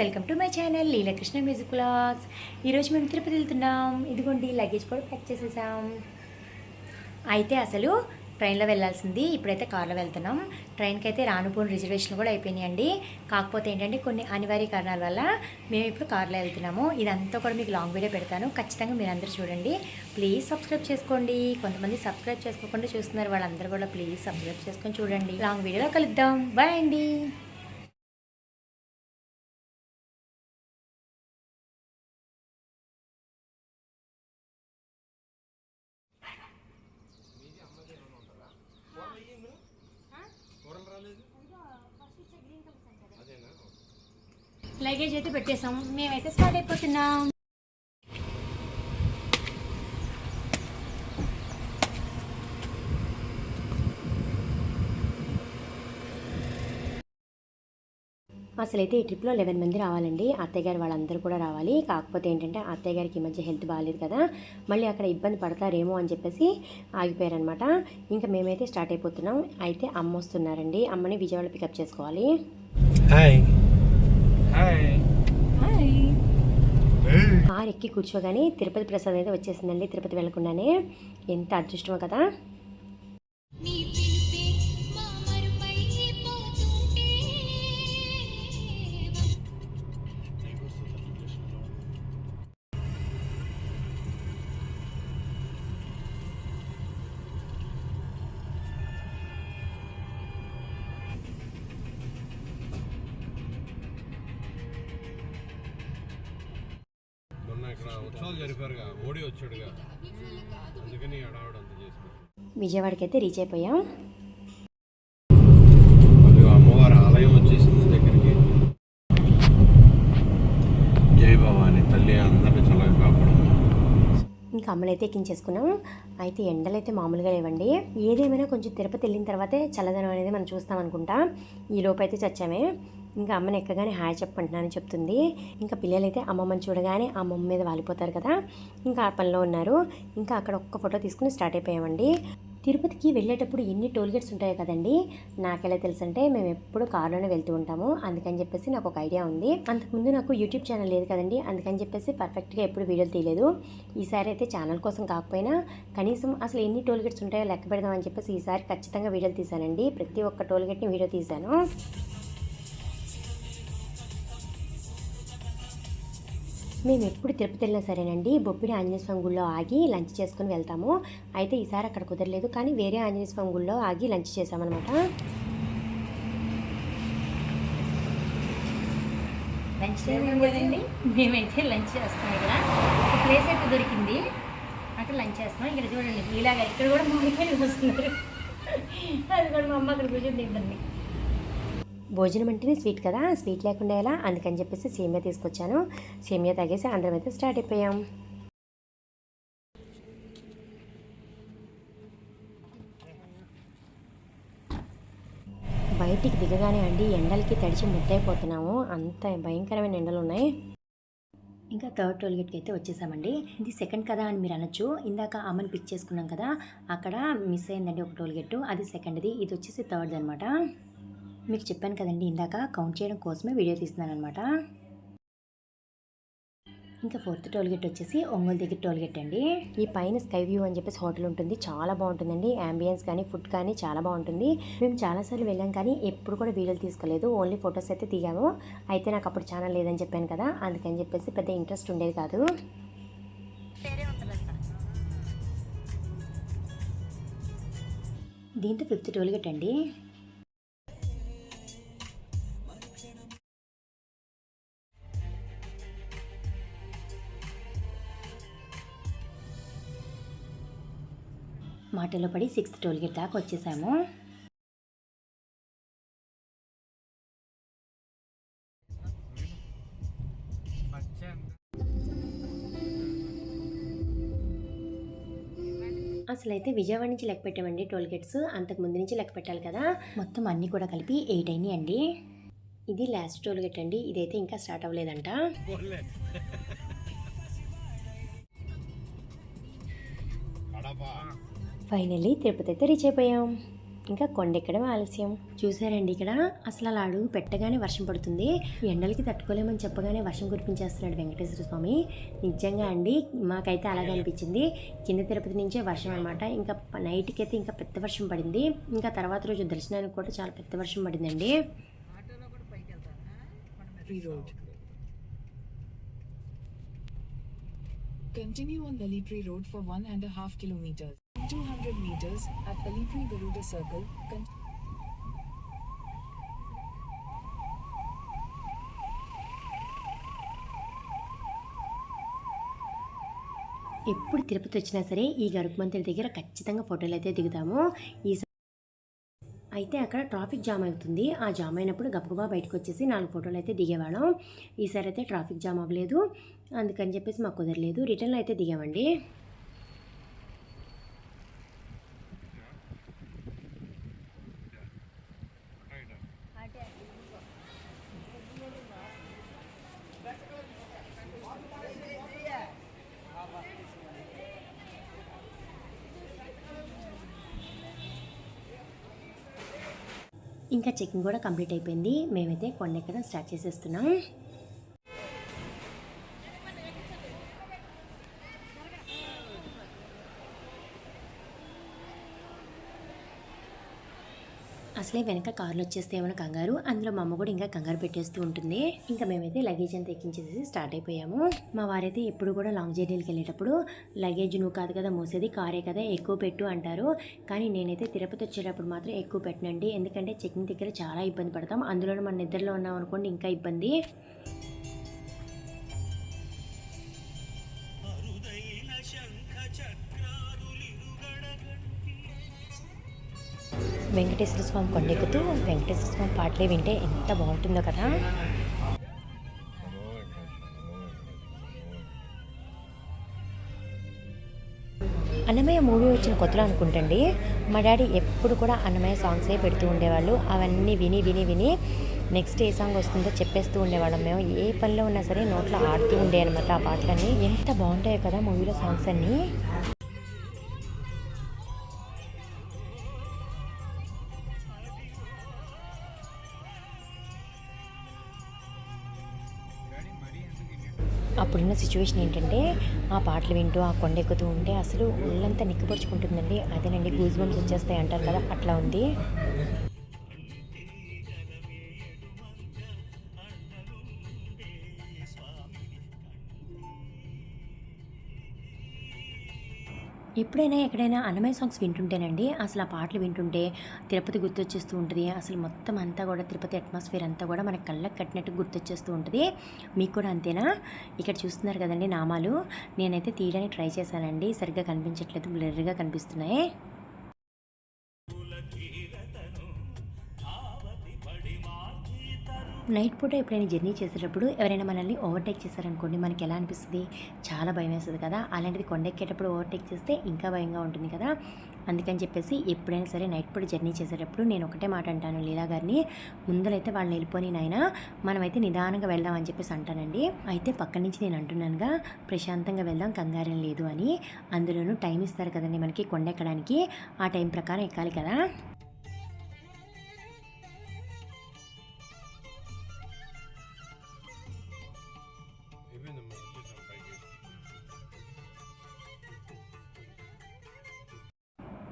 Welcome to my channel Leelakrishna music blogs ఈరోజు మేము తిరుపతి వెళ్తున్నాం. ఇదిగోండి లగేజ్ కూడా ప్యాక్ చేసేసాం. అయితే అసలు ట్రైన్లో వెళ్ళాల్సింది ఇప్పుడైతే కార్లో వెళ్తున్నాం. ట్రైన్కి అయితే రానుపోని రిజర్వేషన్ కూడా అయిపోయినాయండి. కాకపోతే ఏంటంటే కొన్ని అనివార్య కారణాల వల్ల మేము ఇప్పుడు కార్లో వెళ్తున్నాము. ఇదంతా కూడా మీకు లాంగ్ వీడియో పెడతాను. ఖచ్చితంగా మీరు అందరూ చూడండి. ప్లీజ్ సబ్స్క్రైబ్ చేసుకోండి. కొంతమంది సబ్స్క్రైబ్ చేసుకోకుండా చూస్తున్నారు వాళ్ళందరూ కూడా ప్లీజ్ సబ్స్క్రైబ్ చేసుకొని చూడండి. లాంగ్ వీడియోలో కలుద్దాం. బాయ్ అండి. లగేజ్ అయితే పెట్టేసాం మేమైతే స్టార్ట్ అయిపోతున్నాం. అసలైతే ఈ ట్రిప్లో లెవెన్ మంది రావాలండి. అత్తయ్య గారు వాళ్ళందరూ కూడా రావాలి. కాకపోతే ఏంటంటే అత్తయ్య గారికి ఈ మధ్య హెల్త్ బాగాలేదు కదా. మళ్ళీ అక్కడ ఇబ్బంది పడతారేమో అని చెప్పేసి ఆగిపోయారనమాట ఇంకా మేమైతే స్టార్ట్ అయిపోతున్నాం. అయితే అమ్మ వస్తున్నారండి. అమ్మని విజయవాడ పికప్ చేసుకోవాలి. హాయ్. హాయ్. కార్ ఎక్కి కూర్చోగానే తిరుపతి ప్రసాద్ అయితే వచ్చేసిందండి. తిరుపతి వెళ్ళకుండానే. ఎంత అదృష్టమో కదా. వచ్చాడుగా అందుకని అడావిడ అంత చేసిన విజయవాడకి అయితే రీచ్ అయిపోయాం మళ్ళీ అమ్మవారి ఆలయం వచ్చేసింది దగ్గరికి. జై భవాని తల్లి అందరిని చల్లగా కాపాడము ఇంకా అమ్మలైతే ఎక్కించేసుకున్నాం. అయితే ఎండలు అయితే మామూలుగా లేవండి. ఏదేమైనా కొంచెం తిరుపతి వెళ్ళిన తర్వాతే చల్లదనం అనేది మనం చూస్తాం అనుకుంటా. ఈ లోపు అయితే చచ్చామే. ఇంకా అమ్మని ఎక్కగానే హాయ్ చెప్పంటున్నానని చెప్తుంది. ఇంకా పిల్లలైతే అమ్మమ్మని చూడగానే అమ్మమ్మ మీద వాలిపోతారు కదా. ఇంకా ఆ పనిలో ఉన్నారు. ఇంకా అక్కడ ఒక్క ఫోటో తీసుకుని స్టార్ట్ అయిపోయామండి. తిరుపతికి వెళ్ళేటప్పుడు ఎన్ని టోల్ గేట్స్ ఉంటాయో కదండి నాకెలా తెలుసు అంటే మేము ఎప్పుడు కారులోనే వెళ్తూ ఉంటాము. అందుకని చెప్పేసి నాకు ఒక ఐడియా ఉంది. అంతకుముందు నాకు యూట్యూబ్ ఛానల్ లేదు కదండి అందుకని చెప్పేసి పర్ఫెక్ట్గా ఎప్పుడు వీడియోలు తీయలేదు. ఈసారి అయితే ఛానల్ కోసం కాకపోయినా కనీసం అసలు ఎన్ని టోల్ గేట్స్ ఉంటాయో లెక్క పెడదామని చెప్పేసి ఈసారి ఖచ్చితంగా వీడియోలు తీశానండి. ప్రతి ఒక్క టోల్ గేట్ని వీడియో తీశాను. మేము ఎప్పుడు తిరుపతి వెళ్ళినా సరేనండి. బొప్పిడి ఆంజనేయ స్వామి గుళ్ళో ఆగి లంచ్ చేసుకుని వెళ్తాము. అయితే ఈసారి అక్కడ కుదరలేదు కానీ వేరే ఆంజనేయ స్వామి గుళ్ళో ఆగి లంచ్ చేసామన్నమాట. లంచ్ టైం మేమైతే లంచ్ చేస్తాం ఇక్కడ. ఒక ప్లేస్ అయితే దొరికింది. అక్కడ లంచ్ చేస్తాం ఇక్కడ చూడండి ఇలాగ ఇక్కడ కూడా మామిడికాయలు వస్తున్నారు. అది కూడా మా అమ్మ అక్కడ కూర్చొని తింటుంది భోజనం అంటేనే స్వీట్ కదా స్వీట్ లేకుండా ఎలా? అందుకని చెప్పేసి సేమియా తీసుకొచ్చాను. సేమియా తాగేసి అందరం అయితే స్టార్ట్ అయిపోయాం. బయటికి దిగగానే అండి ఎండలకి తడిచి ముద్దైపోతున్నాము. అంత భయంకరమైన ఎండలు ఉన్నాయి ఇంకా థర్డ్ టోల్ గేట్కి అయితే వచ్చేసామండి. ఇది సెకండ్ కదా అని మీరు అనొచ్చు. ఇందాక అమ్మని పిక్ చేసుకున్నాం కదా అక్కడ మిస్ అయిందండి ఒక టోల్గేట్ అది సెకండ్ది. ఇది వచ్చేసి థర్డ్ అనమాట మీకు చెప్పాను కదండి ఇందాక కౌంట్ చేయడం కోసమే వీడియో తీస్తున్నాను అనమాట ఇంకా ఫోర్త్ టోల్ గేట్ వచ్చేసి ఒంగోలు దగ్గర టోల్ గేట్ అండి. ఈ పైన స్కై వ్యూ అని చెప్పేసి హోటల్ ఉంటుంది చాలా బాగుంటుందండి. అంబియన్స్ కానీ ఫుడ్ కానీ చాలా బాగుంటుంది. మేము చాలాసార్లు వెళ్ళాం కానీ ఎప్పుడు కూడా వీడియోలు తీసుకోలేదు. ఓన్లీ ఫొటోస్ అయితే దిగాము. అయితే నాకు అప్పుడు ఛానల్ లేదని చెప్పాను కదా అందుకని చెప్పేసి పెద్ద ఇంట్రెస్ట్ ఉండేది కాదు. దీంతో ఫిఫ్త్ టోల్ గేట్ అండి. మాటలో పడి సిక్స్త్ టోల్ గేట్ దాకా వచ్చేసాము. అసలు అయితే విజయవాడ నుంచి లెక్క పెట్టామండి టోల్ గేట్స్. అంతకు ముందు నుంచి లెక్క పెట్టాలి కదా. మొత్తం అన్నీ కూడా కలిపి ఎయిట్ అయినాయి అండి. ఇది లాస్ట్ టోల్ గేట్ అండి. ఇదైతే ఇంకా స్టార్ట్ అవ్వలేదంట. కడప. ఫైనల్లీ తిరుపతి అయితే రీచ్ అయిపోయాం. ఇంకా కొండెక్కడం ఆలస్యం. చూసారండి ఇక్కడ? అసలు అలా అడుగు పెట్టగానే వర్షం పడుతుంది. ఎండలకి తట్టుకోలేమని చెప్పగానే వర్షం కురిపించేస్తున్నాడు వెంకటేశ్వర స్వామి. నిజంగా అండి మాకైతే అలాగే అనిపించింది. కింద తిరుపతి నుంచే వర్షం అనమాట ఇంకా నైట్కి అయితే ఇంకా పెద్ద వర్షం పడింది. ఇంకా తర్వాత రోజు దర్శనానికి కూడా చాలా పెద్ద వర్షం పడిందండి. Continue on Lalitri Road for one and a half kilometers. 200 meters at Alipri Garuda Circle. Con- ఎప్పుడు తిరుపతి వచ్చినా సరే ఈ గరుకుమంతుడి దగ్గర ఖచ్చితంగా ఫోటోలు అయితే దిగుతాము. ఈ అయితే అక్కడ ట్రాఫిక్ జామ్ అవుతుంది. ఆ జామ్ అయినప్పుడు గబగబా బయటకు వచ్చేసి నాలుగు ఫోటోలు అయితే దిగేవాళ్ళం. ఈసారి అయితే ట్రాఫిక్ జామ్ అవ్వలేదు. అందుకని చెప్పేసి మాకు కుదరలేదు. రిటర్న్లో అయితే దిగామండి ఇంకా చెకింగ్ కూడా కంప్లీట్ అయిపోయింది. మేమైతే కొండెక్కడం స్టార్ట్ చేసేస్తున్నాం. అసలే వెనక కార్లు వచ్చేస్తే ఏమైనా కంగారు? అందులో మా అమ్మ కూడా ఇంకా కంగారు పెట్టేస్తూ ఉంటుంది. ఇంకా మేమైతే లగేజ్ అంతా ఎక్కించేసి స్టార్ట్ అయిపోయాము. మా వారైతే ఎప్పుడు కూడా లాంగ్ జర్నీకి వెళ్ళేటప్పుడు లగేజ్ నువ్వు కాదు కదా మోసేది కారే కదా ఎక్కువ పెట్టు అంటారు. కానీ నేనైతే తిరుపతి వచ్చేటప్పుడు మాత్రం ఎక్కువ పెట్టనండి. ఎందుకంటే చెకింగ్ దగ్గర చాలా ఇబ్బంది పడతాం. అందులో మన నిద్రలో ఉన్నాం అనుకోండి ఇంకా ఇబ్బంది. వెంకటేశ్వర స్వామి కొండెక్కుతూ వెంకటేశ్వర స్వామి పాటలే వింటే ఎంత బాగుంటుందో కదా. అన్నమయ్య మూవీ వచ్చిన కొత్తలో అనుకుంటండి. మా డాడీ ఎప్పుడు కూడా అన్నమయ్య సాంగ్సే పెడుతూ ఉండేవాళ్ళు. అవన్నీ విని విని విని నెక్స్ట్ ఏ సాంగ్ వస్తుందో చెప్పేస్తూ ఉండేవాళ్ళం మేము. ఏ పనిలో ఉన్నా సరే నోట్లో ఆడుతూ ఉండే అనమాట ఆ పాటలన్నీ. ఎంత బాగుంటాయో కదా మూవీలో సాంగ్స్ అన్నీ. అప్పుడున్న సిచ్యువేషన్ ఏంటంటే ఆ పాటలు వింటూ ఆ కొండ ఎక్కుతూ ఉంటే అసలు ఒళ్ళంతా నిక్కపరుచుకుంటుందండి అదేనండి గూజ్ బంప్స్ వచ్చేస్తాయి అంటారు కదా అట్లా ఉంది. ఎప్పుడైనా ఎక్కడైనా అన్నమయ్య సాంగ్స్ వింటుంటేనండి అసలు ఆ పాటలు వింటుంటే తిరుపతి గుర్తొచ్చేస్తూ ఉంటుంది. అసలు మొత్తం అంతా కూడా తిరుపతి అట్మాస్ఫియర్ అంతా కూడా మన కళ్ళకు కట్టినట్టు గుర్తొచ్చేస్తూ ఉంటుంది. మీకు కూడా అంతేనా? ఇక్కడ చూస్తున్నారు కదండి నామాలు. నేనైతే తీయడానికి ట్రై చేశానండి. సరిగ్గా కనిపించట్లేదు బ్లర్గా కనిపిస్తున్నాయి. నైట్ పూట ఎప్పుడైనా జర్నీ చేసేటప్పుడు ఎవరైనా మనల్ని ఓవర్టేక్ చేశారనుకోండి మనకి ఎలా అనిపిస్తుంది? చాలా భయం వేస్తుంది కదా. అలాంటిది కొండెక్కేటప్పుడు ఓవర్టేక్ చేస్తే ఇంకా భయంగా ఉంటుంది కదా. అందుకని చెప్పేసి ఎప్పుడైనా సరే నైట్ పూట జర్నీ చేసేటప్పుడు నేను ఒకటే మాట అంటాను లీలా గారిని. ముందరైతే వాళ్ళని వెళ్ళిపోని నాయన మనమైతే నిదానంగా వెళ్దాం అని చెప్పేసి అంటానండి. అయితే పక్క నుంచి నేను అంటున్నానుగా ప్రశాంతంగా వెళ్దాం కంగారం లేదు అని. అందులోనూ టైం ఇస్తారు కదండి మనకి కొండ ఎక్కడానికి ఆ టైం ప్రకారం ఎక్కాలి కదా.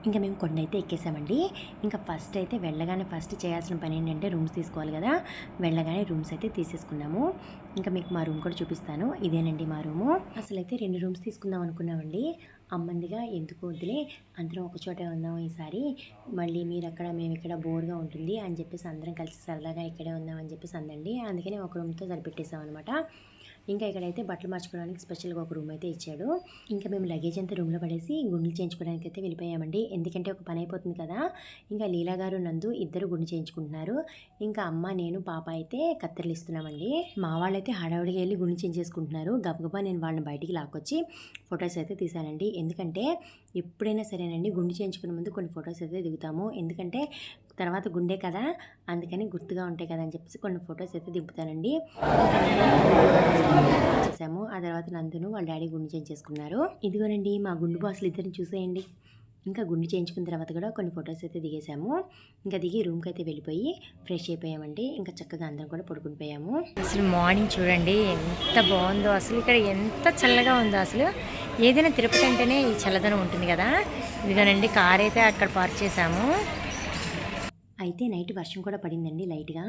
ఇంకా మేము కొండ అయితే ఎక్కేసామండి. ఇంకా ఫస్ట్ అయితే వెళ్ళగానే ఫస్ట్ చేయాల్సిన పని ఏంటంటే రూమ్స్ తీసుకోవాలి కదా. వెళ్ళగానే రూమ్స్ అయితే తీసేసుకున్నాము. ఇంకా మీకు మా రూమ్ కూడా చూపిస్తాను. ఇదేనండి మా రూము. అసలు అయితే రెండు రూమ్స్ తీసుకుందాం అనుకున్నామండి. అమ్మందిగా ఎందుకు వద్దులే అందరం ఒకచోటే ఉన్నాం ఉందాం ఈసారి. మళ్ళీ మీరు అక్కడ మేము ఇక్కడ బోర్గా ఉంటుంది అని చెప్పేసి అందరం కలిసి సరదాగా ఇక్కడే ఉందాం అని చెప్పేసి అందండి. అందుకనే ఒక రూమ్తో సరిపెట్టేసాం అనమాట ఇంకా ఇక్కడైతే బట్టలు మార్చుకోవడానికి స్పెషల్గా ఒక రూమ్ అయితే ఇచ్చాడు. ఇంకా మేము లగేజ్ అంతా రూమ్లో పడేసి గుండెలు చేయించుకోవడానికి అయితే వెళ్ళిపోయామండి. ఎందుకంటే ఒక పని అయిపోతుంది కదా. ఇంకా లీలా గారు నందు ఇద్దరు గుండె చేయించుకుంటున్నారు. ఇంకా అమ్మ నేను పాప అయితే కత్తెరలు ఇస్తున్నామండి. మా వాళ్ళైతే హడావుడిగా వెళ్ళి గుండె చేయించేసుకుంటున్నారు. గబగబా నేను వాళ్ళని బయటికి లాక్కొచ్చి ఫొటోస్ అయితే తీశానండి. ఎందుకంటే ఎప్పుడైనా సరేనండి గుండె చేయించుకునే ముందు కొన్ని ఫొటోస్ అయితే దిగుతాము. ఎందుకంటే తర్వాత గుండె కదా అందుకని గుర్తుగా ఉంటాయి కదా అని చెప్పేసి కొన్ని ఫొటోస్ అయితే దింపుతానండి. చేసాము. ఆ తర్వాత నందును వాళ్ళ డాడీ గుండె చేంజ్ చేసుకున్నారు. ఇదిగోనండి మా గుండు బాసులు ఇద్దరిని చూసేయండి. ఇంకా గుండు చేయించుకున్న తర్వాత కూడా కొన్ని ఫొటోస్ అయితే దిగేసాము ఇంకా దిగి రూమ్కి అయితే వెళ్ళిపోయి ఫ్రెష్ అయిపోయామండి. ఇంకా చక్కగా అందరం కూడా పడుకుని పోయాము. అసలు మార్నింగ్ చూడండి ఎంత బాగుందో. అసలు ఇక్కడ ఎంత చల్లగా ఉందో అసలు. ఏదైనా తిరుపతి అంటేనే ఈ చల్లదనం ఉంటుంది కదా. ఇదిగోనండి కార్ అయితే అక్కడ పార్క్ చేసాము అయితే నైట్ వర్షం కూడా పడిందండి లైట్గా.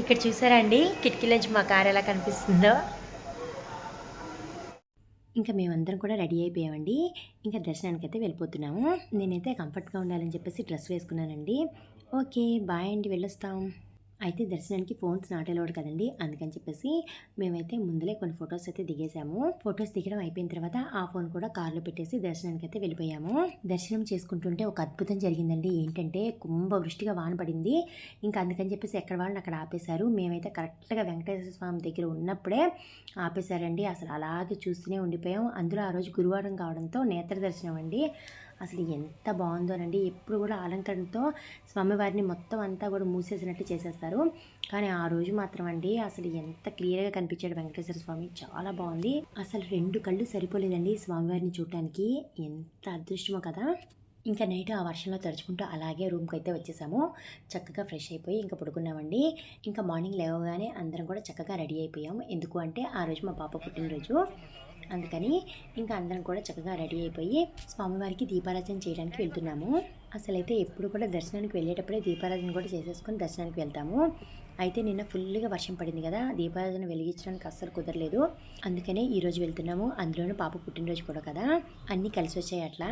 ఇక్కడ చూసారా అండి? కిటికీలోంచి మా కార్ ఎలా కనిపిస్తుందో. ఇంకా మేమందరం కూడా రెడీ అయిపోయామండి. ఇంకా దర్శనానికి అయితే వెళ్ళిపోతున్నాము. నేనైతే కంఫర్ట్గా ఉండాలని చెప్పేసి డ్రెస్ వేసుకున్నానండి. ఓకే బాయ్ అండి వెళ్ళొస్తాం. అయితే దర్శనానికి ఫోన్స్ నాట్ అలౌడ్ కదండి. అందుకని చెప్పేసి మేమైతే ముందులే కొన్ని ఫొటోస్ అయితే దిగేసాము. ఫొటోస్ దిగడం అయిపోయిన తర్వాత ఆ ఫోన్ కూడా కార్లో పెట్టేసి దర్శనానికి అయితే వెళ్ళిపోయాము. దర్శనం చేసుకుంటుంటే ఒక అద్భుతం జరిగిందండి. ఏంటంటే కుంభవృష్టిగా వాన పడింది. ఇంకా అందుకని చెప్పేసి ఎక్కడ వాళ్ళని అక్కడ ఆపేశారు. మేమైతే కరెక్ట్గా వెంకటేశ్వర స్వామి దగ్గర ఉన్నప్పుడే ఆపేశారండి. అసలు అలాగే చూస్తూనే ఉండిపోయాం. అందులో ఆ రోజు గురువారం కావడంతో నేత్ర దర్శనం అండి. అసలు ఎంత బాగుందోనండి ఎప్పుడు కూడా అలంకరణతో స్వామివారిని మొత్తం అంతా కూడా మూసేసినట్టు చేసేస్తారు. కానీ ఆ రోజు మాత్రం అండి అసలు ఎంత క్లియర్గా కనిపించాడు వెంకటేశ్వర స్వామి. చాలా బాగుంది. అసలు రెండు కళ్ళు సరిపోలేదండి స్వామివారిని చూడటానికి. ఎంత అదృష్టమో కదా. ఇంకా నైట్ ఆ వర్షంలో తడుచుకుంటూ అలాగే రూమ్కి అయితే వచ్చేసాము. చక్కగా ఫ్రెష్ అయిపోయి ఇంకా పడుకున్నామండి. ఇంకా మార్నింగ్ లేవగానే అందరం కూడా చక్కగా రెడీ అయిపోయాము. ఎందుకు అంటే ఆ రోజు మా పాప పుట్టినరోజు. అందుకని ఇంకా అందరం కూడా చక్కగా రెడీ అయిపోయి స్వామివారికి దీపారాధన చేయడానికి వెళ్తున్నాము. అసలైతే ఎప్పుడు కూడా దర్శనానికి వెళ్ళేటప్పుడే దీపారాధన కూడా చేసేసుకొని దర్శనానికి వెళ్తాము. అయితే నిన్న ఫుల్గా వర్షం పడింది కదా దీపారాధన వెలిగించడానికి అస్సలు కుదరలేదు. అందుకనే ఈరోజు వెళ్తున్నాము. అందులోనూ పాప పుట్టినరోజు కూడా కదా. అన్నీ కలిసి వచ్చాయి అట్లా.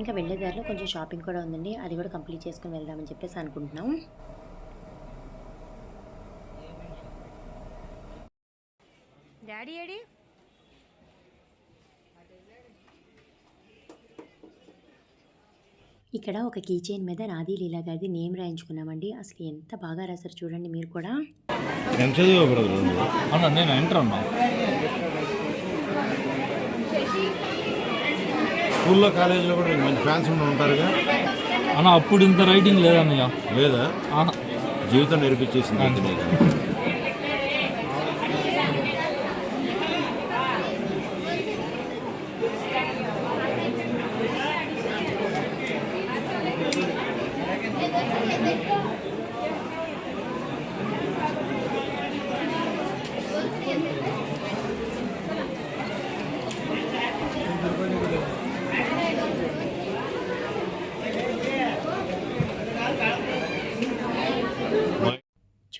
ఇంకా వెళ్ళే దారిలో కొంచెం షాపింగ్ కూడా ఉందండి. అది కూడా కంప్లీట్ చేసుకుని వెళ్దామని చెప్పేసి అనుకుంటున్నాం. డాడీ ఏడి? ఇక్కడ ఒక కీ చైన్ మీద రాధీ లీలా గారిది నేమ్ రాయించుకున్నామండి. అసలు ఎంత బాగా రాశారు చూడండి మీరు కూడా. నేను ఎంటర్ అన్నా స్కూల్లో కాలేజీలో కూడా మంచి ఫ్యాన్స్ ఉండి ఉంటారుగా. అన్న అప్పుడు ఇంత రైటింగ్ లేదన్నయ్య. లేదా. జీవితం నేర్పించేసింది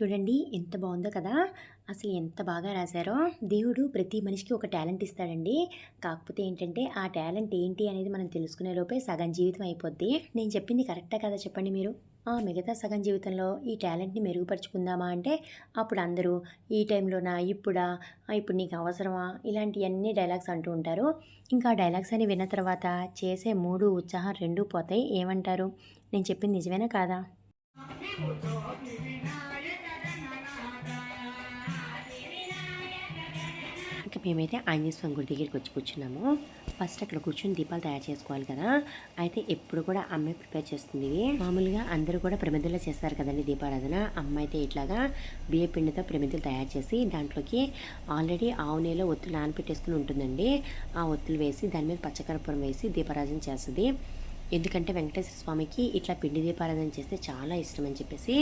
చూడండి ఎంత బాగుందో కదా! అసలు ఎంత బాగా రాశారో! దేవుడు ప్రతి మనిషికి ఒక టాలెంట్ ఇస్తాడండి. కాకపోతే ఏంటంటే ఆ టాలెంట్ ఏంటి అనేది మనం తెలుసుకునే లోపే సగం జీవితం అయిపోద్ది. నేను చెప్పింది కరెక్టా కదా చెప్పండి మీరు? ఆ మిగతా సగం జీవితంలో ఈ టాలెంట్ని మెరుగుపరుచుకుందామా అంటే అప్పుడు అందరూ ఈ టైంలోనా ఇప్పుడా ఇప్పుడు నీకు అవసరమా? ఇలాంటివన్నీ డైలాగ్స్ అంటూ ఉంటారు. ఇంకా డైలాగ్స్ అని విన్న తర్వాత చేసే మూడు ఉత్సాహం రెండూ పోతాయి. ఏమంటారు? నేను చెప్పింది నిజమేనా కాదా? ఇంకా మేమైతే ఆంజనేయ స్వామి గుడి దగ్గరికి వచ్చి కూర్చున్నాము. ఫస్ట్ అక్కడ కూర్చొని దీపాలు తయారు చేసుకోవాలి కదా. అయితే ఎప్పుడు కూడా అమ్మాయి ప్రిపేర్ చేస్తుంది. మామూలుగా అందరూ కూడా ప్రమిదలో చేస్తారు కదండి దీపారాధన. అమ్మ అయితే ఇట్లాగా బియ్య పిండితో ప్రమిదలు తయారు చేసి దాంట్లోకి ఆల్రెడీ ఆవు నెల ఒత్తులు నానపెట్టేసుకుని ఉంటుందండి. ఆ ఒత్తులు వేసి దాని మీద పచ్చకర్పూరం వేసి దీపారాధన చేస్తుంది. ఎందుకంటే వెంకటేశ్వర స్వామికి ఇట్లా పిండి దీపారాధన చేస్తే చాలా ఇష్టం అని చెప్పేసి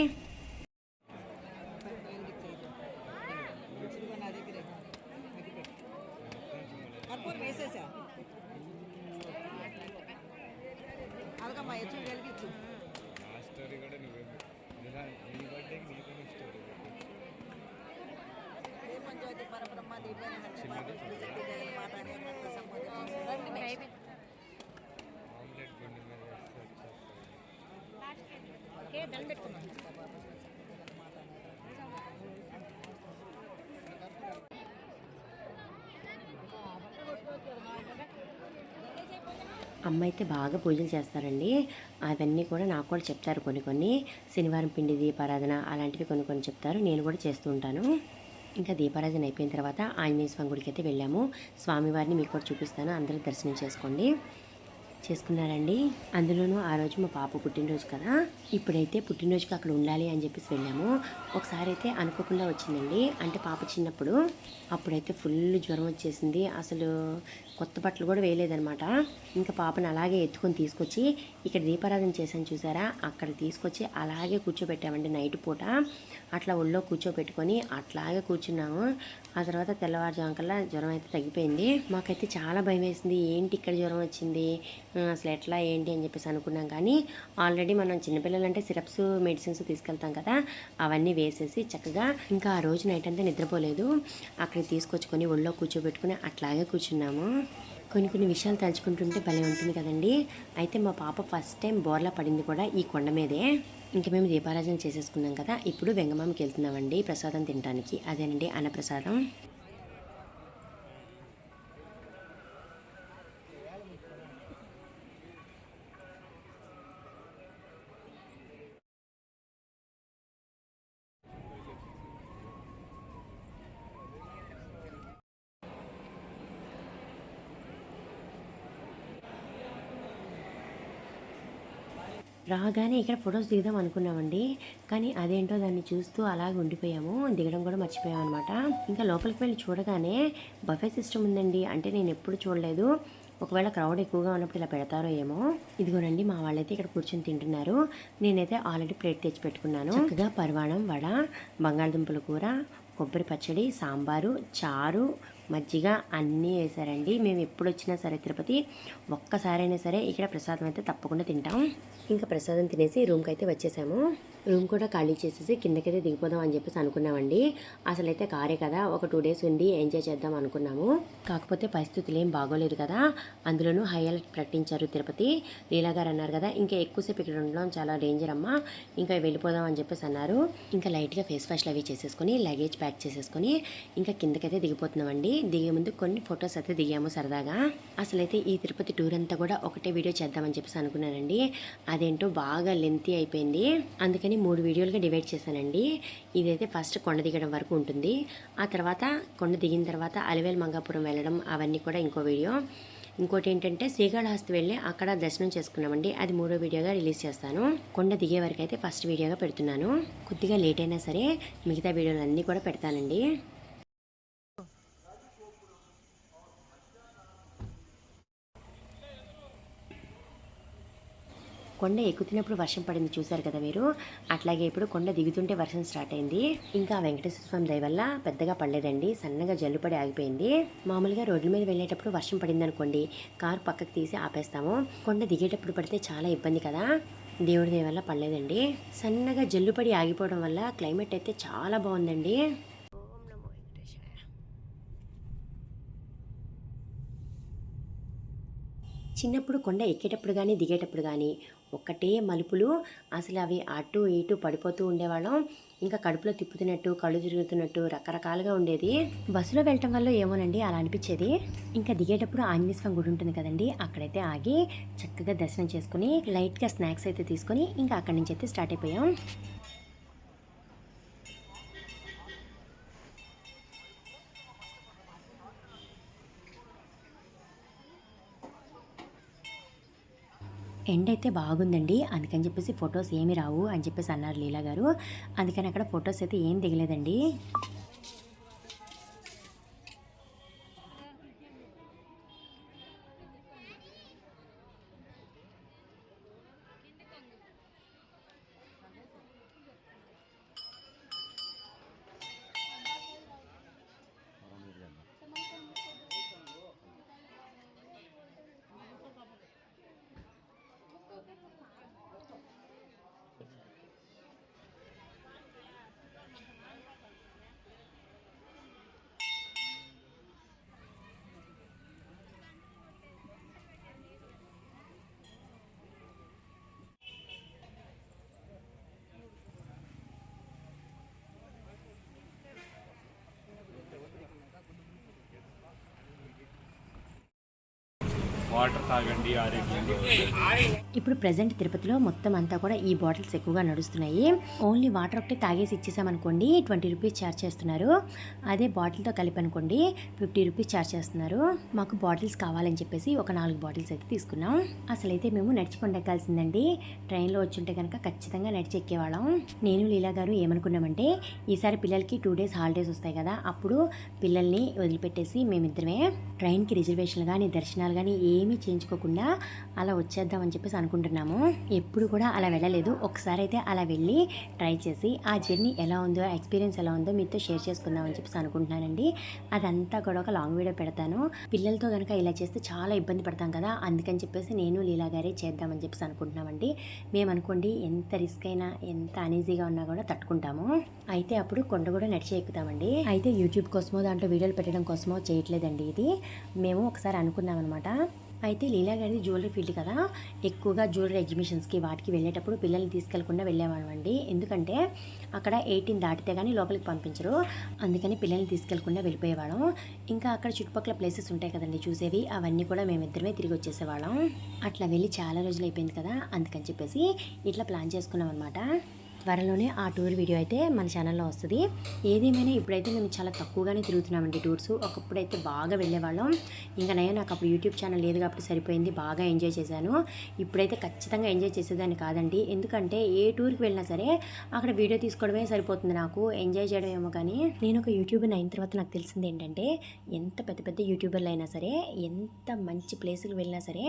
ఓకే దండం పెట్టుకున్నాం అమ్మ అయితే బాగా పూజలు చేస్తారండి. అవన్నీ కూడా నాకు కూడా చెప్తారు కొన్ని కొన్ని. శనివారం పిండి దీపారాధన అలాంటివి కొన్ని కొన్ని చెప్తారు. నేను కూడా చేస్తూ ఉంటాను. ఇంకా దీపారాజన అయిపోయిన తర్వాత ఆంజనేయ స్వామి గుడికి అయితే వెళ్ళాము. స్వామివారిని మీకు కూడా చూపిస్తాను. అందరూ దర్శనం చేసుకోండి. చేసుకున్నారండి. అందులోనూ ఆ రోజు మా పాప పుట్టినరోజు కదా. ఇప్పుడైతే పుట్టినరోజుకి అక్కడ ఉండాలి అని చెప్పేసి వెళ్ళాము. ఒకసారి అయితే అనుకోకుండా వచ్చిందండి. అంటే పాప చిన్నప్పుడు. అప్పుడైతే ఫుల్ జ్వరం వచ్చేసింది. అసలు కొత్త బట్టలు కూడా వేయలేదనమాట ఇంకా పాపను అలాగే ఎత్తుకొని తీసుకొచ్చి ఇక్కడ దీపారాధన చేశాను చూసారా? అక్కడ తీసుకొచ్చి అలాగే కూర్చోబెట్టామండి నైట్ పూట. అట్లా ఒళ్ళో కూర్చోబెట్టుకొని అట్లాగే కూర్చున్నాము. ఆ తర్వాత తెల్లవారుజాము కల్లా జ్వరం అయితే తగ్గిపోయింది. మాకైతే చాలా భయం వేసింది ఏంటి ఇక్కడ జ్వరం వచ్చింది అసలు ఎట్లా? ఏంటి? అని చెప్పేసి అనుకున్నాం. కానీ ఆల్రెడీ మనం చిన్నపిల్లలంటే సిరప్స్ మెడిసిన్స్ తీసుకెళ్తాం కదా అవన్నీ వేసేసి చక్కగా ఇంకా ఆ రోజు నైట్ అంతా నిద్రపోలేదు. అక్కడ తీసుకొచ్చుకొని ఒళ్ళో కూర్చోబెట్టుకుని అట్లాగే కూర్చున్నాము. కొన్ని కొన్ని విషయాలు తలుచుకుంటుంటే భలే ఉంటుంది కదండి. అయితే మా పాప ఫస్ట్ టైం బోర్లా పడింది కూడా ఈ కొండ మీదే. ఇంక మేము దీపారాజన చేసేసుకున్నాం కదా ఇప్పుడు వెంగమామకి వెళ్తున్నామండి ప్రసాదం తినడానికి అదేనండి అన్నప్రసాదం. రాగానే ఇక్కడ ఫొటోస్ దిగుదాం అనుకున్నామండి. కానీ అదేంటో దాన్ని చూస్తూ అలాగే ఉండిపోయాము. దిగడం కూడా మర్చిపోయాం అనమాట ఇంకా లోపలికి వెళ్ళి చూడగానే బఫే సిస్టమ్ ఉందండి. అంటే నేను ఎప్పుడు చూడలేదు. ఒకవేళ క్రౌడ్ ఎక్కువగా ఉన్నప్పుడు ఇలా పెడతారో ఏమో. ఇదిగోనండి మా వాళ్ళైతే ఇక్కడ కూర్చొని తింటున్నారు. నేనైతే ఆల్రెడీ ప్లేట్ తెచ్చి పెట్టుకున్నాను. చక్కగా పరవాణం వడ బంగాళదుంపల కూర కొబ్బరి పచ్చడి సాంబారు చారు మజ్జిగ అన్నీ వేశారండి. మేము ఎప్పుడు వచ్చినా సరే తిరుపతి ఒక్కసారైనా సరే ఇక్కడ ప్రసాదం అయితే తప్పకుండా తింటాం. ఇంకా ప్రసాదం తినేసి రూమ్కి అయితే వచ్చేసాము. రూమ్ కూడా ఖాళీ చేసేసి కిందకైతే దిగిపోదాం అని చెప్పేసి అనుకున్నామండి. అసలైతే కారే కదా ఒక టూ డేస్ ఉండి ఎంజాయ్ చేద్దాం అనుకున్నాము. కాకపోతే పరిస్థితులు ఏం బాగోలేదు కదా అందులోనూ హై అలర్ట్ ప్రకటించారు తిరుపతి. లీలా గారు అన్నారు కదా ఇంకా ఎక్కువసేపు ఇక్కడ ఉండడం చాలా డేంజర్ అమ్మా ఇంకా వెళ్ళిపోదాం అని చెప్పేసి అన్నారు. ఇంకా లైట్గా ఫేస్ వాష్లు అవి చేసేసుకొని లగేజ్ ప్యాక్ చేసేసుకొని ఇంకా కిందకైతే దిగిపోతున్నామండి. దిగే ముందు కొన్ని ఫొటోస్ అయితే దిగాము సరదాగా. అసలైతే ఈ తిరుపతి టూర్ అంతా కూడా ఒకటే వీడియో చేద్దామని చెప్పేసి అనుకున్నానండి. అదేంటో బాగా లెంతీ అయిపోయింది. అందుకని మూడు వీడియోలుగా డివైడ్ చేశానండి. ఇదైతే ఫస్ట్ కొండ దిగడం వరకు ఉంటుంది. ఆ తర్వాత కొండ దిగిన తర్వాత అలివేల్ మంగాపురం వెళ్ళడం అవన్నీ కూడా ఇంకో వీడియో. ఇంకోటి ఏంటంటే శ్రీకాళహస్తి వెళ్ళి అక్కడ దర్శనం చేసుకున్నామండి. అది మూడో వీడియోగా రిలీజ్ చేస్తాను. కొండ దిగే వరకు అయితే ఫస్ట్ వీడియోగా పెడుతున్నాను. కొద్దిగా లేట్ అయినా సరే మిగతా వీడియోలు అన్నీ కూడా పెడతానండి. కొండ ఎక్కుతున్నప్పుడు వర్షం పడింది చూశారు కదా మీరు? అట్లాగే ఇప్పుడు కొండ దిగుతుంటే వర్షం స్టార్ట్ అయింది. ఇంకా వెంకటేశ్వర స్వామి దయ వల్ల పెద్దగా పడలేదండి. సన్నగా జల్లుపడి ఆగిపోయింది. మామూలుగా రోడ్ల మీద వెళ్ళేటప్పుడు వర్షం పడింది అనుకోండి కారు పక్కకు తీసి ఆపేస్తాము. కొండ దిగేటప్పుడు పడితే చాలా ఇబ్బంది కదా. దేవుడి దయ వల్ల పడలేదండి. సన్నగా జల్లుపడి ఆగిపోవడం వల్ల క్లైమేట్ అయితే చాలా బాగుందండి. చిన్నప్పుడు కొండ ఎక్కేటప్పుడు కానీ దిగేటప్పుడు కానీ ఒక్కటే మలుపులు. అసలు అవి అటు ఇటు పడిపోతూ ఉండేవాళ్ళం. ఇంకా కడుపులో తిప్పుతున్నట్టు కళ్ళు తిరుగుతున్నట్టు రకరకాలుగా ఉండేది. బస్సులో వెళ్ళటం వల్ల ఏమోనండి అలా అనిపించేది. ఇంకా దిగేటప్పుడు ఆంజనేయ స్వామి గుడి ఉంటుంది కదండి అక్కడైతే ఆగి చక్కగా దర్శనం చేసుకుని లైట్గా స్నాక్స్ అయితే తీసుకొని ఇంకా అక్కడి నుంచి అయితే స్టార్ట్ అయిపోయాం. ఎండ్ అయితే బాగుందండి. అందుకని చెప్పేసి ఫొటోస్ ఏమి రావు అని చెప్పేసి అన్నారు లీలా గారు. అందుకని అక్కడ ఫొటోస్ అయితే ఏం దిగలేదండి. వాటర్ తాగండి ఇప్పుడు ప్రజెంట్ తిరుపతిలో మొత్తం అంతా కూడా ఈ బాటిల్స్ ఎక్కువగా నడుస్తున్నాయి. ఓన్లీ వాటర్ ఒకటి తాగేసి ఇచ్చేసామనుకోండి ట్వంటీ రూపీస్ ఛార్జ్ చేస్తున్నారు. అదే బాటిల్తో కలిపి అనుకోండి ఫిఫ్టీ రూపీస్ ఛార్జ్ చేస్తున్నారు. మాకు బాటిల్స్ కావాలని చెప్పేసి ఒక నాలుగు బాటిల్స్ అయితే తీసుకున్నాం. అసలు అయితే మేము నడుచుకుంటూ ఎక్కాల్సిందండి ట్రైన్లో వచ్చుంటే కనుక ఖచ్చితంగా నడిచి ఎక్కేవాళ్ళం నేను లీలా గారు ఏమనుకున్నామంటే ఈసారి పిల్లలకి టూ డేస్ హాలిడేస్ వస్తాయి కదా అప్పుడు పిల్లల్ని వదిలిపెట్టేసి మేమిద్దరమే ట్రైన్కి రిజర్వేషన్లు కానీ దర్శనాలు కానీ ఏం ఏమీ చేయించుకోకుండా అలా వచ్చేద్దామని చెప్పేసి అనుకుంటున్నాము. ఎప్పుడు కూడా అలా వెళ్ళలేదు. ఒకసారి అయితే అలా వెళ్ళి ట్రై చేసి ఆ జర్నీ ఎలా ఉందో ఎక్స్పీరియన్స్ ఎలా ఉందో మీతో షేర్ చేసుకుందామని చెప్పేసి అనుకుంటున్నానండి. అదంతా కూడా ఒక లాంగ్ వీడియో పెడతాను. పిల్లలతో కనుక ఇలా చేస్తే చాలా ఇబ్బంది పడతాం కదా అందుకని చెప్పేసి నేను లీలా గారే చేద్దామని చెప్పేసి అనుకుంటున్నామండి. మేము అనుకోండి ఎంత రిస్క్ అయినా ఎంత అనీజీగా ఉన్నా కూడా తట్టుకుంటాము. అయితే అప్పుడు కొండ కూడా నడిచి ఎక్కుతామండి. అయితే యూట్యూబ్ కోసమో దాంట్లో వీడియోలు పెట్టడం కోసమో చేయట్లేదండి ఇది. మేము ఒకసారి అనుకున్నాం అనమాట అయితే లీలా గారిది జ్యువెలరీ ఫీల్డ్ కదా. ఎక్కువగా జ్యువెలరీ ఎగ్జిబిషన్స్కి వాటికి వెళ్ళేటప్పుడు పిల్లల్ని తీసుకెళ్ళకుండా వెళ్ళేవాళ్ళం అండి. ఎందుకంటే అక్కడ ఎయిటీన్ దాటితే కానీ లోపలికి పంపించరు. అందుకని పిల్లల్ని తీసుకెళ్ళకుండా వెళ్ళిపోయేవాళ్ళం. ఇంకా అక్కడ చుట్టుపక్కల ప్లేసెస్ ఉంటాయి కదండి చూసేవి. అవన్నీ కూడా మేమిద్దరమే తిరిగి వచ్చేసేవాళ్ళం. అట్లా వెళ్ళి చాలా రోజులు అయిపోయింది కదా. అందుకని చెప్పేసి ఇట్లా ప్లాన్ చేసుకున్నాం అనమాట త్వరలోనే ఆ టూర్ వీడియో అయితే మన ఛానల్లో వస్తుంది. ఏదేమైనా ఇప్పుడైతే మేము చాలా తక్కువగానే తిరుగుతున్నామండి టూర్స్. ఒకప్పుడైతే బాగా వెళ్ళేవాళ్ళం. ఇంకా నేను నాకు అప్పుడు యూట్యూబ్ ఛానల్ లేదు కాబట్టి సరిపోయింది. బాగా ఎంజాయ్ చేశాను. ఇప్పుడైతే ఖచ్చితంగా ఎంజాయ్ చేసేదాన్ని కాదండి. ఎందుకంటే ఏ టూర్కి వెళ్ళినా సరే అక్కడ వీడియో తీసుకోవడమే సరిపోతుంది నాకు. ఎంజాయ్ చేయడం ఏమో కానీ నేను ఒక యూట్యూబర్ అయిన తర్వాత నాకు తెలిసింది ఏంటంటే ఎంత పెద్ద పెద్ద యూట్యూబర్లు అయినా సరే ఎంత మంచి ప్లేసులకు వెళ్ళినా సరే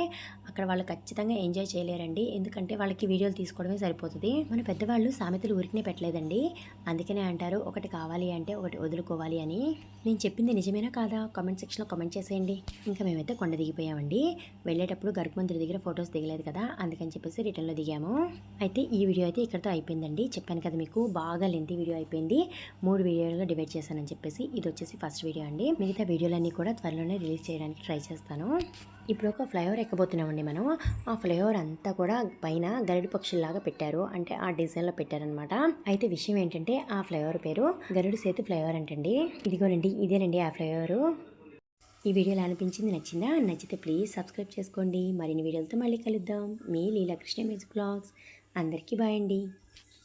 అక్కడ వాళ్ళు ఖచ్చితంగా ఎంజాయ్ చేయలేరండి. ఎందుకంటే వాళ్ళకి వీడియోలు తీసుకోవడమే సరిపోతుంది. మన పెద్దవాళ్ళు సామెతలు ఊరికనే పెట్టలేదండి. అందుకనే అంటారు ఒకటి కావాలి అంటే ఒకటి వదులుకోవాలి అని. నేను చెప్పింది నిజమేనా కాదా? కామెంట్ సెక్షన్లో కామెంట్ చేసేయండి. ఇంకా మేమైతే కొండ దిగిపోయామండి. వెళ్ళేటప్పుడు గరుకుమంతుడి దగ్గర ఫొటోస్ దిగలేదు కదా అందుకని చెప్పేసి రిటర్న్లో దిగాము. అయితే ఈ వీడియో అయితే ఇక్కడతో అయిపోయిందండి. చెప్పాను కదా మీకు బాగా లెంతీ వీడియో అయిపోయింది. మూడు వీడియోలుగా డివైడ్ చేశానని చెప్పేసి ఇది వచ్చేసి ఫస్ట్ వీడియో అండి. మిగతా వీడియోలన్నీ కూడా త్వరలోనే రిలీజ్ చేయడానికి ట్రై చేస్తాను. ఇప్పుడు ఒక ఫ్లైఓవర్ ఎక్కబోతున్నామండి మనం. ఆ ఫ్లైఓవర్ అంతా కూడా పైన గరుడు పక్షుల్లాగా పెట్టారు. అంటే ఆ డిజైన్లో పెట్టారనమాట అయితే విషయం ఏంటంటే ఆ ఫ్లైఓవర్ పేరు గరుడు సేతు ఫ్లైఓవర్ అంటండి. ఇదిగోనండి ఇదేనండి ఆ ఫ్లైఓవర్. ఈ వీడియోలో అనిపించింది? నచ్చిందా? నచ్చితే ప్లీజ్ సబ్స్క్రైబ్ చేసుకోండి. మరిన్ని వీడియోలతో మళ్ళీ కలుద్దాం. మీ లీలాకృష్ణ మ్యూజిక్ బ్లాగ్స్. అందరికీ బాయ్ అండి.